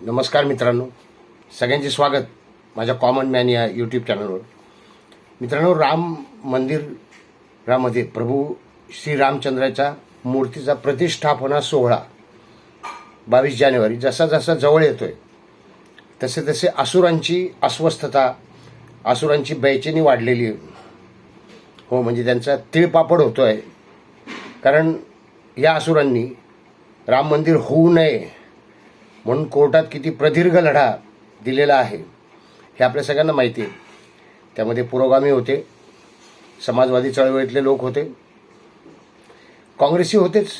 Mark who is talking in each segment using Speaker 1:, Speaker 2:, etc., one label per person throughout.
Speaker 1: नमस्कार मित्रांनो. सगळ्यांचे स्वागत माझ्या कॉमन मॅन या यूट्यूब चॅनलवर मित्रांनो राम मंदिरामध्ये प्रभू श्री रामचंद्राच्या मूर्तीचा प्रतिष्ठापना सोहळा बावीस जानेवारी जसा जसा जवळ येतोय तसे तसे असुरांची अस्वस्थता असुरांची बेचैनी वाढलेली हो म्हणजे त्यांचा तिळपापड होतो आहे कारण या असुरांनी राम मंदिर होऊ नये म्हणून कोर्टात किती प्रदीर्घ लढा दिलेला आहे हे आपल्या सगळ्यांना माहिती आहे. त्यामध्ये पुरोगामी होते समाजवादी चळवळीतले लोक होते. काँग्रेसी होतेच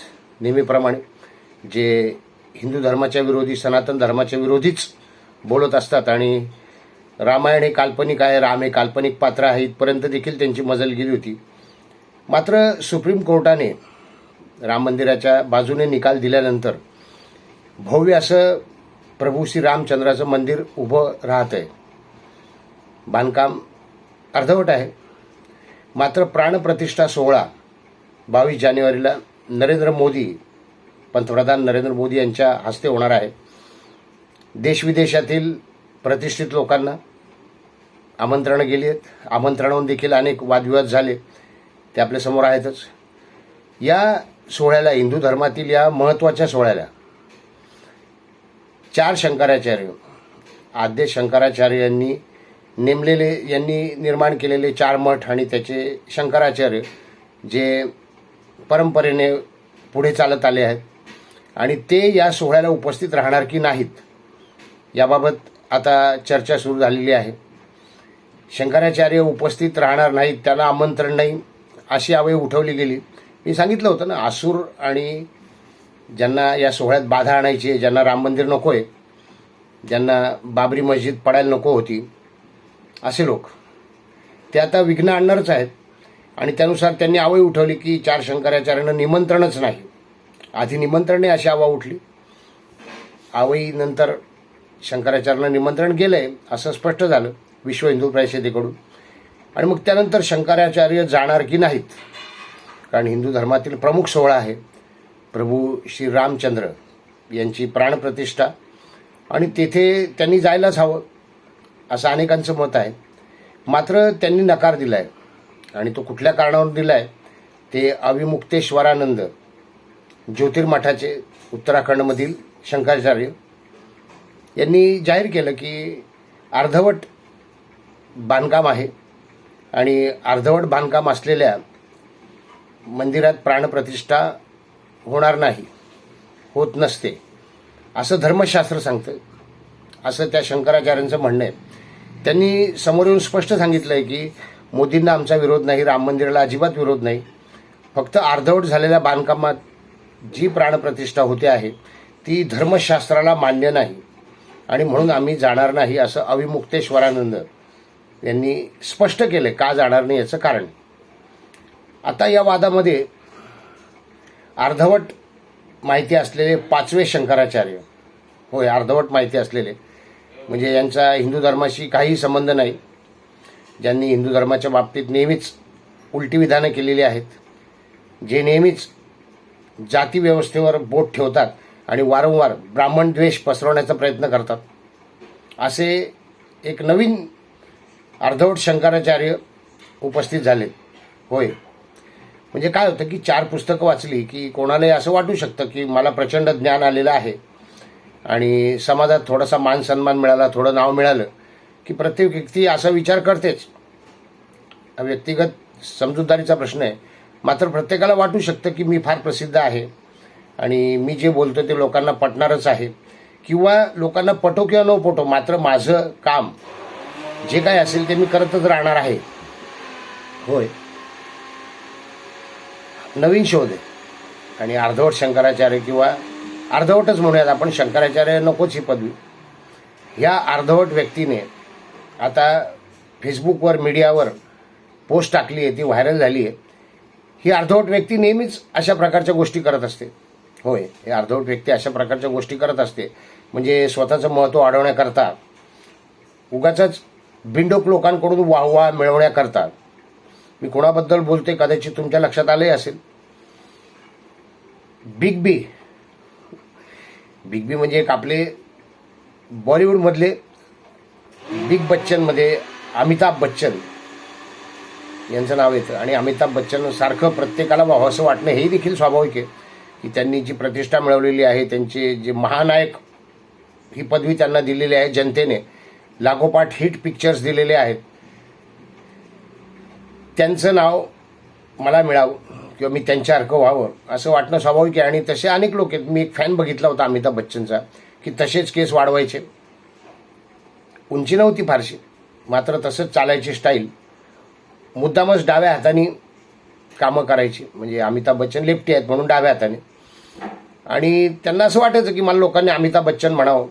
Speaker 1: नेहमीप्रमाणे जे हिंदू धर्माच्या विरोधी सनातन धर्माच्या विरोधीच बोलत असतात आणि रामायण हे काल्पनिक आहे राम हे काल्पनिक पात्र आहे इथपर्यंत देखील त्यांची मजल गेली होती. मात्र सुप्रीम कोर्टाने राम मंदिराच्या बाजूने निकाल दिल्यानंतर भव्य असं प्रभू श्री रामचंद्राचं मंदिर उभं राहत आहे बांधकाम अर्धवट आहे. मात्र प्राणप्रतिष्ठा सोहळा बावीस जानेवारीला नरेंद्र मोदी पंतप्रधान नरेंद्र मोदी यांच्या हस्ते होणार आहे. देशविदेशातील प्रतिष्ठित लोकांना आमंत्रणं गेली आहेत. आमंत्रणाहून देखील अनेक वादविवाद झाले. ते आपल्यासमोर आहेतच. या सोहळ्याला हिंदू धर्मातील या महत्त्वाच्या सोहळ्याला चार शंकराचार्य. आद्य शंकराचार्य यांनी नेमलेले यांनी निर्माण केलेले चार मठ आणि त्याचे शंकराचार्य जे परंपरेने पुढे चालत आले आहेत. आणि ते या सोहळ्याला उपस्थित राहणार की नाहीत याबाबत आता चर्चा सुरू झालेली आहे. शंकराचार्य उपस्थित राहणार नाहीत त्याला आमंत्रण नाही अशी आवय उठवली गेली. मी सांगितलं होतं ना आसूर आणि ज्यांना या सोहळ्यात बाधा आणायची आहे ज्यांना राम मंदिर नको आहे ज्यांना बाबरी मस्जिद पडायला नको होती असे लोक. ते आता विघ्न आणणारच आहेत आणि त्यानुसार त्यांनी आवई उठवली की चार शंकराचार्यांना निमंत्रणच नाही. आधी निमंत्रणे अशी आवा उठली. आवईनंतर शंकराचार्यांना निमंत्रण गेलं आहे असं स्पष्ट झालं विश्व हिंदू परिषदेकडून. आणि मग त्यानंतर शंकराचार्य जाणार की नाहीत? कारण हिंदू धर्मातील प्रमुख सोहळा आहे. प्रभू श्री रामचंद्र यांची प्राणप्रतिष्ठा. आणि तेथे त्यांनी जायलाच हवं असं अनेकांचं मत आहे. मात्र त्यांनी नकार दिला आहे आणि तो कुठल्या कारणावर दिला आहे ते अविमुक्तेश्वरानंद ज्योतिर्मठाचे उत्तराखंडमधील शंकराचार्य यांनी जाहीर केलं की अर्धवट बांधकाम आहे. आणि अर्धवट बांधकाम असलेल्या मंदिरात प्राणप्रतिष्ठा होणार नाही होत नसते. असं धर्मशास्त्र सांगतं असं त्या शंकराचार्यांचं म्हणणं आहे त्यांनी समोर येऊन स्पष्ट सांगितलं आहे की मोदींना आमचा विरोध नाही राम मंदिराला अजिबात विरोध नाही. फक्त अर्धवट झालेल्या बांधकामात जी प्राणप्रतिष्ठा होते आहे ती धर्मशास्त्राला मान्य नाही. आणि म्हणून आम्ही जाणार नाही असं अविमुक्तेश्वरानंद यांनी स्पष्ट केलं का जाणार नाही याचं कारण. आता या वादामध्ये अर्धवट माहिती असलेले पाचवे शंकराचार्य. होय अर्धवट माहिती असलेले. म्हणजे यांचा हिंदू धर्माशी काही संबंध नाही. ज्यांनी हिंदू धर्माच्या बाबतीत नेहमीच उलटी विधानं केलेली आहेत. जे नेहमीच जातीव्यवस्थेवर बोट ठेवतात आणि वारंवार ब्राह्मण द्वेष पसरवण्याचा प्रयत्न करतात. असे एक नवीन अर्धवट शंकराचार्य उपस्थित झाले. होय. म्हणजे काय होतं की चार पुस्तकं वाचली की कोणालाही असं वाटू शकतं की मला प्रचंड ज्ञान आलेलं आहे. आणि समाजात थोडासा मान सन्मान मिळाला थोडं नाव मिळालं की प्रत्येक व्यक्ती असा विचार करतेच. हा व्यक्तिगत समजूतदारीचा प्रश्न आहे. मात्र प्रत्येकाला वाटू शकतं की मी फार प्रसिद्ध आहे. आणि मी जे बोलतो ते लोकांना पटणारच आहे. किंवा लोकांना पटो किंवा न पटो मात्र माझं काम जे काय असेल ते मी करतच राहणार आहे. होय. नवीन शोध आहे. आणि अर्धवट शंकराचार्य किंवा अर्धवटच म्हणूयात आपण शंकराचार्य नकोच ही पदवी. ह्या अर्धवट व्यक्तीने आता फेसबुकवर मीडियावर पोस्ट टाकली आहे ती व्हायरल झाली आहे. ही अर्धवट व्यक्ती नेहमीच अशा प्रकारच्या गोष्टी करत असते. होय हे अर्धवट व्यक्ती अशा प्रकारच्या गोष्टी करत असते. म्हणजे स्वतःचं महत्त्व वाढवण्याकरता उगाच बिंडोक लोकांकडून वाहवा मिळवण्याकरता मी कोणाबद्दल बोलते कदाचित तुमच्या लक्षात आलंही असेल. बिग बी बिग बी म्हणजे एक आपले बॉलिवूडमधले बिग बच्चनमध्ये अमिताभ बच्चन. यांचं नाव येतं. आणि अमिताभ बच्चन सारखं प्रत्येकाला व्हावं असं वाटणं हे देखील स्वाभाविक आहे की त्यांनी जी प्रतिष्ठा मिळवलेली आहे त्यांचे जे महानायक ही पदवी त्यांना दिलेली आहे जनतेने लागोपाठ हिट पिक्चर्स दिलेले आहेत. त्यांचं नाव मला मिळावं किंवा मी त्यांच्यासारखं व्हावं असं वाटणं स्वाभाविक आहे. आणि तसे अनेक लोक आहेत. मी एक फॅन बघितला होता अमिताभ बच्चनचा की तसेच केस वाढवायचे. उंची नव्हती फारशी मात्र तसंच चालायची स्टाईल मुद्दामच डाव्या हाताने कामं करायची. म्हणजे अमिताभ बच्चन लेफ्टी आहेत म्हणून डाव्या हाताने. आणि त्यांना असं वाटायचं की मला लोकांनी अमिताभ बच्चन म्हणावं.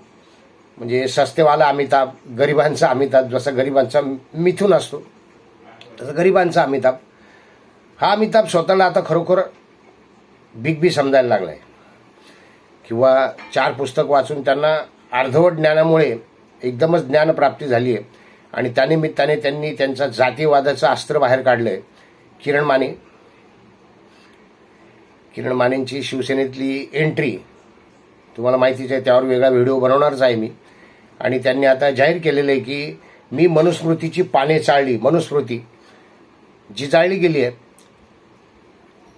Speaker 1: म्हणजे सस्तेवाला अमिताभ गरिबांचा अमिताभ जसा गरिबांचा मिथून असतो. तसं गरिबांचा अमिताभ. हा अमिताभ स्वतःला आता खरोखर बिग बी समजायला लागला आहे किंवा चार पुस्तक वाचून त्यांना अर्धवट ज्ञानामुळे एकदमच ज्ञानप्राप्ती झाली आहे आणि त्यानिमित्ताने त्यांनी त्यांचा जातीवादाचं अस्त्र बाहेर काढलं आहे किरण माने. किरण मानेंची शिवसेनेतली एंट्री तुम्हाला माहितीच आहे त्यावर वेगळा व्हिडिओ बनवणारच आहे मी. आणि त्यांनी आता जाहीर केलेलं आहे की मी मनुस्मृतीची पाने चाळली मनुस्मृती. जी जाळली गेली आहे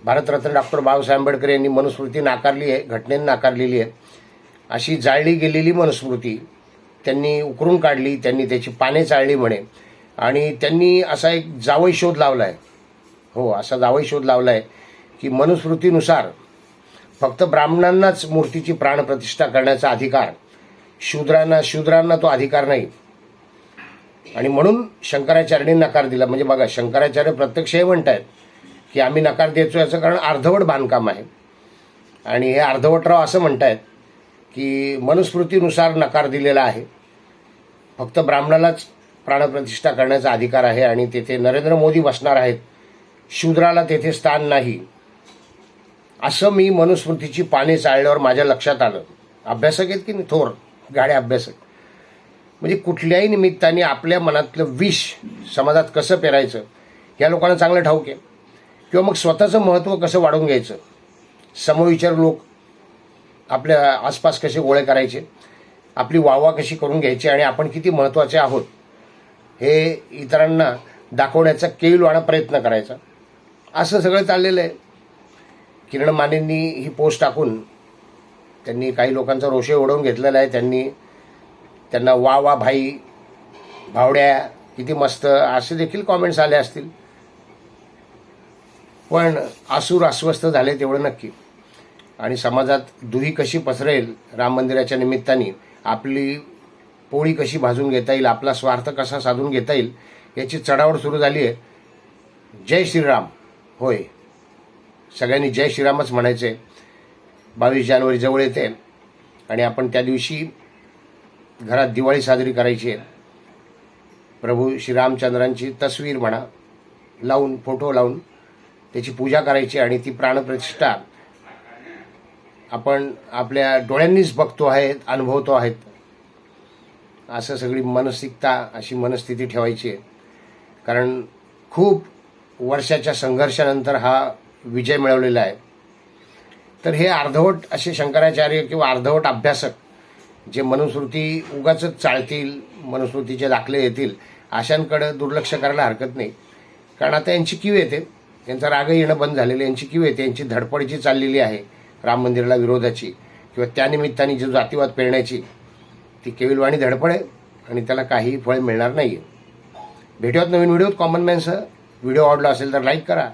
Speaker 1: भारतरत्न डॉक्टर बाबासाहेब आंबेडकर यांनी मनुस्मृती नाकारली आहे घटनेने नाकारलेली आहे. अशी जाळली गेलेली मनुस्मृती त्यांनी उकरून काढली त्यांनी त्याची पाने चाळली म्हणे. आणि त्यांनी असा एक जावई शोध लावला आहे हो असा जावई शोध लावला आहे की मनुस्मृतीनुसार फक्त ब्राह्मणांनाच मूर्तीची प्राणप्रतिष्ठा करण्याचा अधिकार शूद्रांना शूद्रांना तो अधिकार नाही. आणि म्हणून शंकराचार्यांनी नकार दिला. म्हणजे बघा शंकराचार्य प्रत्यक्ष हे म्हणत आहेत की आम्ही नकार द्यायचो याचं कारण अर्धवट बांधकाम आहे. आणि हे अर्धवटराव असं म्हणत आहेत की मनुस्मृतीनुसार नकार दिलेला आहे. फक्त ब्राह्मणालाच प्राणप्रतिष्ठा करण्याचा अधिकार आहे आणि तेथे नरेंद्र मोदी बसणार आहेत. शूद्राला तेथे स्थान नाही. असं मी मनुस्मृतीची पाने चाळल्यावर माझ्या लक्षात आलं. अभ्यासक आहेत की नाही? थोर गाड्या अभ्यासक. म्हणजे कुठल्याही निमित्ताने आपल्या मनातलं विष समाजात कसं पेरायचं या लोकांना चांगलं ठाऊक आहे. किंवा मग स्वतःचं महत्त्व कसं वाढवून घ्यायचं समविचार लोक आपल्या आसपास कसे गोळे करायचे आपली वाहवा कशी करून घ्यायची आणि आपण किती महत्त्वाचे आहोत हे इतरांना दाखवण्याचा केविलवाणा प्रयत्न करायचा. असं सगळं चाललेलं आहे. किरण मानेंनी ही पोस्ट टाकून त्यांनी काही लोकांचा रोषे ओढवून घेतलेला आहे. त्यांनी त्यांना वा वा भाई भावड्या किती मस्त असे देखील कॉमेंट्स आले असतील. पण आसूर अस्वस्थ झाले तेवढं नक्की. आणि समाजात दुही कशी पसरेल राम मंदिराच्या निमित्ताने आपली पोळी कशी भाजून घेता येईल आपला स्वार्थ कसा साधून घेता येईल याची चढावड सुरू झाली आहे. जय श्रीराम. होय. सगळ्यांनी जय श्रीरामच म्हणायचे बावीस जानेवारी जवळ येते. आणि आपण त्या दिवशी घरात दिवाळी साजरी करायची आहे. प्रभू श्रीरामचंद्रांची तस्वीर म्हणा लावून फोटो लावून त्याची पूजा करायची आणि ती प्राणप्रतिष्ठा आपण आपल्या डोळ्यांनीच बघतो आहेत अनुभवतो आहेत. असं सगळी मानसिकता अशी मनस्थिती ठेवायची आहे. कारण खूप वर्षाच्या संघर्षानंतर हा विजय मिळवलेला आहे. तर हे अर्धवट असे शंकराचार्य किंवा अर्धवट अभ्यासक जे मनुस्मृती उगाच चाळतील मनुस्मृतीचे दाखले येतील अशांकडं दुर्लक्ष करायला हरकत नाही. कारण आता यांची किव येते. यांचा राग येणं बंद झालेलं यांची किव येते. यांची धडपडची चाललेली आहे. राम मंदिराला विरोधाची. किंवा त्यानिमित्ताने जी जातीवाद पेरण्याची ती केविलवाणी धडपड आहे. आणि त्याला काही फळ मिळणार नाही आहे भेटूयात नवीन व्हिडिओत कॉमन मॅनसह व्हिडिओ आवडला असेल तर लाईक करा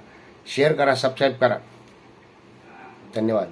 Speaker 1: शेअर करा सबस्क्राईब करा. धन्यवाद.